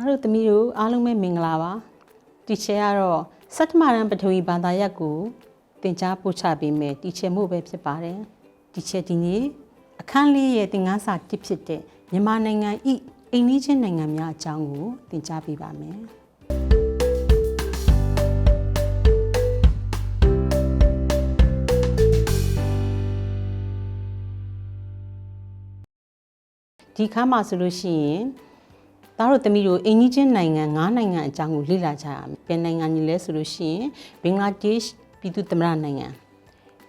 အားတို့သမီးတို့အားလုံးပဲမင်္ဂလာပါတီချယ်ကတော့စတ္တမရန်ပထဝီဘာသာရပ်ကိုသင်ကြားပို့ချပေးမယ်တီချယ်မှုပဲဖြစ်ပါတယ်တီချယ်ဒီနေ့အခန်းလေးရဲ့သင်ခန်းစာတစ်ဖြစ်တဲ့မြန်မာနိုင်ငံဤအိမ်နီးချင်းနိုင်ငံများအကြောင်းကိုသင်ကြားပေးပါမယ်ဒီခန်းမှာဆိုလို့ရှိရင် သားတို့သမီးတို့အိမ်ကြီးချင်းနိုင်ငံ၅နိုင်ငံအကြောင်းကိုလေ့လာကြရမယ်။ဘယ်နိုင်ငံကြီးလဲဆိုလို့ရှိရင်ဘင်္ဂလားဒေ့ရှ်ပြည်သူ့သမ္မတနိုင်ငံ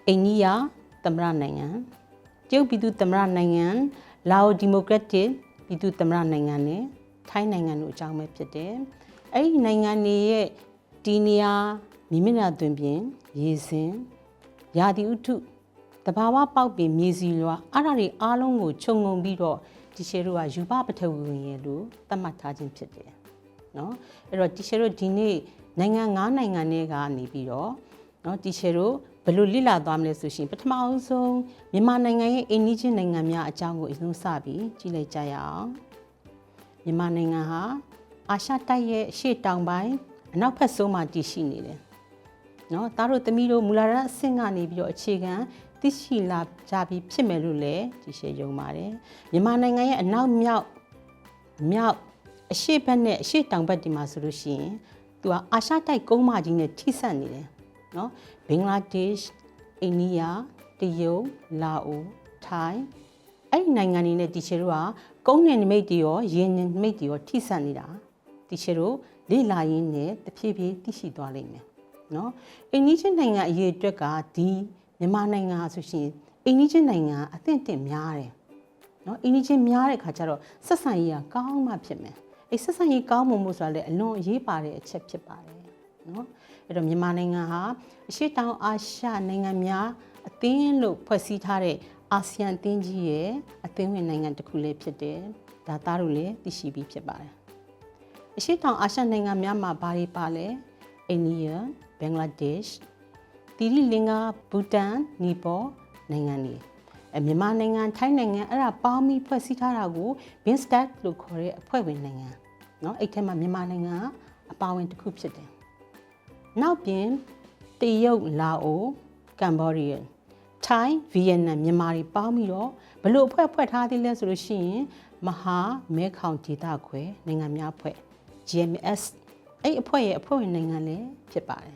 အိန္ဒိယသမ္မတနိုင်ငံတရုတ်ပြည်သူ့သမ္မတနိုင်ငံလာအိုဒီမိုကရက်တစ်ပြည်သူ့သမ္မတနိုင်ငံနဲ့ထိုင်းနိုင်ငံတို့အကြောင်းပဲဖြစ်တယ်။အဲ့ဒီနိုင်ငံတွေရဲ့ဒီနေရာမိမိနာသွင်ပြင်ရေစင်ရာသီဥတုတဘာဝပေါက်ပင်မြေစီလွာအဲ့ဒါတွေအားလုံးကိုခြုံငုံပြီးတော့ တီရှယ်တို့ကယူပပထဝီဝင်ရဲ့လို့သတ်မှတ်ထားခြင်းဖြစ်တယ်เนาะအဲ့တော့တီရှယ်တို့ဒီနေ့နိုင်ငံ၅နိုင်ငံတွေကနေပြီးတော့เนาะတီရှယ်တို့ဘယ်လိုလိလာသွားမလဲဆိုရှင်ပထမအဆုံးမြန်မာနိုင်ငံရဲ့အိန္ဒိချင်းနိုင်ငံများအကြောင်းကိုအဆုံးစပြီးကြည့်လိုက်ကြရအောင်မြန်မာနိုင်ငံဟာအာရှတိုက်ရဲ့အရှေ့တောင်ပိုင်းအနောက်ဘက်ဆုံးမှာတည်ရှိနေတယ်နော်သားတို့သမီးတို့မူလာရအဆင့်ကနေပြီးတော့အခြေခံ သိရှိလာကြပြီးဖြစ်မယ်လို့လည်းဒီရှေယုံပါတယ်မြန်မာနိုင်ငံရဲ့အနောက်မြောက်မြောက်အရှေ့ဘက်နဲ့အရှေ့တောင်ဘက်ဒီမှာဆိုလို့ရှိရင်သူကအာရှတိုက်ကုန်းမကြီးနဲ့ထိစပ်နေတယ်နော်ဘင်္ဂလားဒေ့ရှ်အိန္ဒိယတရုတ်လာအိုထိုင်းအဲ့ဒီနိုင်ငံတွေနဲ့တီချေတို့ကကုန်းနယ်နိမိတ်တွေရောရေနယ်နိမိတ်တွေရောထိစပ်နေတာတီချေတို့လေ့လာရင်းနဲ့တဖြည်းဖြည်းသိရှိသွားလိမ့်မယ်နော်အိန္ဒိချင်းနိုင်ငံအရေးအတွက်ကဒီ မြန်မာနိုင်ငံဟာဆိုရှင်အိန္ဒိချင်းနိုင်ငံအသင့်တင့်များတယ်နော်အိန္ဒိချင်းများတဲ့ခါကျတော့ဆက်ဆံရေးကကောင်းမှဖြစ်မယ်အဲ့ဆက်ဆံရေးကောင်းမှုမို့ဆိုတာလည်းအလွန်အရေးပါတဲ့အချက်ဖြစ်ပါတယ်နော်အဲ့တော့မြန်မာနိုင်ငံဟာအရှေ့တောင်အာရှနိုင်ငံများအသင်းလို့ဖွဲ့စည်းထားတဲ့အာဆီယံအသင်းကြီးရဲ့အသင်းဝင်နိုင်ငံတစ်ခုလေးဖြစ်တယ်ဒါသားတို့လည်းသိရှိပြီးဖြစ်ပါတယ်အရှေ့တောင်အာရှနိုင်ငံများမှာဘာတွေပါလဲအိန္ဒိယဘင်္ဂလားဒေ့ရှ် တီရီလင်္ကာဘူတန်နီပေါနိုင်ငံတွေအမြန်မာနိုင်ငံထိုင်းနိုင်ငံအဲ့ဒါပေါင်းပြီးဖွဲ့စည်းထားတာကို BIMSTEC လို့ခေါ်တဲ့အဖွဲ့ဝင်နိုင်ငံเนาะအဲ့ထက်မှာမြန်မာနိုင်ငံကအပါဝင်တစ်ခုဖြစ်တယ်နောက်ပြင်တရုတ်လာအိုကမ္ဘောဒီးယားထိုင်းဗီယက်နမ်မြန်မာတွေပေါင်းပြီးတော့ဘလို့အဖွဲ့ဖွဲ့ထားသေးလဲဆိုလို့ရှိရင်မဟာမဲခေါင်ဒေသခွဲနိုင်ငံများဖွဲ့ GMS အဲ့အဖွဲ့ရဲ့အဖွဲ့ဝင်နိုင်ငံလည်းဖြစ်ပါတယ်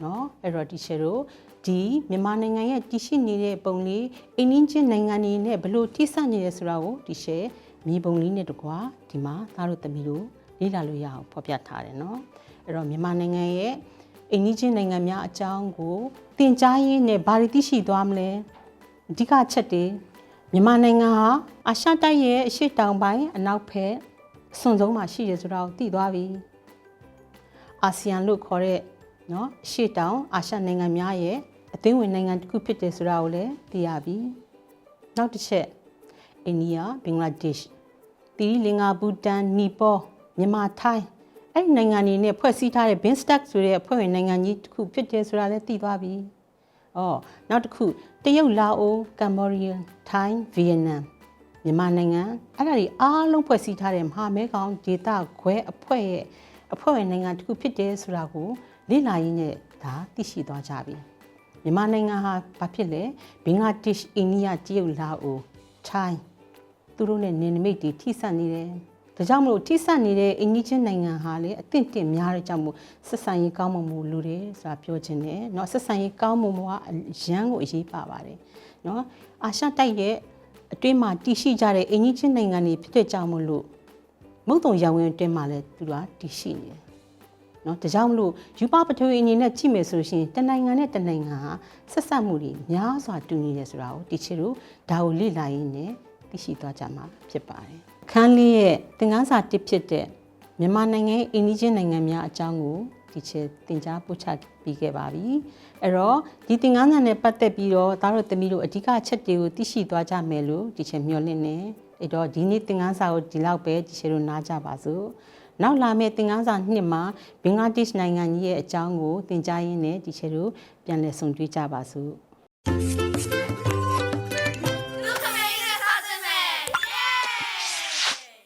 เนาะအဲ့တော့ဒီရှယ်တို့ဒီမြန်မာနိုင်ငံရဲ့တည်ရှိနေတဲ့ပုံလေးအင်းင်းချင်းနိုင်ငံတွေနဲ့ဘလို့ထိစပ်နေရဲဆိုတာကိုဒီရှယ်မြေပုံလေးနဲ့တကွာဒီမှာသားတို့သမီးတို့လေ့လာလို့ရအောင်ဖော်ပြထားတယ်เนาะအဲ့တော့မြန်မာနိုင်ငံရဲ့အင်းကြီးချင်းနိုင်ငံများအကြောင်းကိုသင်ကြားရင်းနဲ့ဘာတွေသိရှိသွားမလဲအဓိကအချက်တွေမြန်မာနိုင်ငံဟာအာရှတိုက်ရဲ့အရှေ့တောင်ပိုင်းအနောက်ဘက်အစွန်ဆုံးမှာရှိတယ်ဆိုတာကိုသိသွားပြီအာဆီယံလို့ခေါ်တဲ့ နော်အရှေ့တောင်အာရှနိုင်ငံများရဲ့အသင်းဝင်နိုင်ငံတစ်ခုဖြစ်တယ်ဆိုတာကိုလည်းသိရပြီနောက်တစ်ချက်အိန္ဒိယဘင်္ဂလားဒေ့ရှ်တီရီလင်္ကာဘူတန်နီပေါမြန်မာထိုင်းအဲ့ဒီနိုင်ငံတွေနဲ့ဖွဲ့စည်းထားတဲ့ BIMSTEC ဆိုတဲ့အဖွဲ့ဝင်နိုင်ငံကြီးတစ်ခုဖြစ်တယ်ဆိုတာလည်းသိသွားပြီ။အော်နောက်တစ်ခုတရုတ်လာအိုကမ္ဘောဒီးယားထိုင်းဗီယက်နမ်မြန်မာနိုင်ငံအဲ့ဒါတွေအားလုံးဖွဲ့စည်းထားတဲ့မဟာမဲကောင်ဒေသခွဲအဖွဲ့ရဲ့အဖွဲ့ဝင်နိုင်ငံတစ်ခုဖြစ်တယ်ဆိုတာကို လေ့လာရင်းနဲ့ဒါသိရှိသွားကြပြီ။မြန်မာနိုင်ငံဟာဘာဖြစ်လဲဘင်္ဂလားဒေ့ရှ်အိန္ဒိယတရုတ်လာအိုထိုင်းသူတို့နဲ့နေနမိတ်တွေထိစပ်နေတယ်။ဒါကြောင့်မလို့ထိစပ်နေတဲ့အင်ကြီးချင်းနိုင်ငံဟာလေအသင့်တင်များတဲ့ကြောင့်မို့ဆက်ဆံရေးကောင်းမွန်မှုလိုတယ်ဆိုတာပြောချင်တယ်เนาะဆက်ဆံရေးကောင်းမွန်မှုကအရန်ကိုအရေးပါပါတယ်เนาะအာရှတိုက်ရဲ့အတွင်းမှာတည်ရှိကြတဲ့အင်ကြီးချင်းနိုင်ငံတွေဖြစ်တဲ့ကြောင့်မို့လို့မုတ်တုံရောင်ဝင်အတွင်းမှာလည်းသူကတည်ရှိနေတယ် နော်ဒါကြောင့်မလို့ယူပပထဝီအနေနဲ့ကြည့်မယ်ဆိုလို့ရှိရင်တနိုင်ငံနဲ့တနိုင်ငံဟာဆက်ဆက်မှုတွေများစွာတူညီတယ်ဆိုတာကိုတီချီတို့ဒါကိုလေ့လာရင်းနဲ့သိရှိသွားကြမှာဖြစ်ပါတယ်ခန်းလေးရဲ့သင်ခန်းစာတစ်ဖြစ်တဲ့မြန်မာနိုင်ငံအင်းကြီးနိုင်ငံများအကြောင်းကိုဒီချက်တင်ကြားပို့ချပြီးခဲ့ပါပြီအဲ့တော့ဒီသင်ခန်းစာနဲ့ပတ်သက်ပြီးတော့သားတို့သမီးတို့အဓိကအချက်တွေကိုသိရှိသွားကြမယ်လို့ဒီချက်မျှော်လင့်နေအဲ့တော့ဒီနေ့သင်ခန်းစာကိုဒီလောက်ပဲဒီချက်တို့နားကြပါစို့ နောက်လာမယ့်သင်ခန်းစာနှစ်မှာဘင်္ဂလားဒေ့ရှ်နိုင်ငံကြီးရဲ့အကြောင်းကိုသင်ကြားရင်းနဲ့ဒီချေတို့ပြန်လည်ဆုံတွေ့ကြပါစို့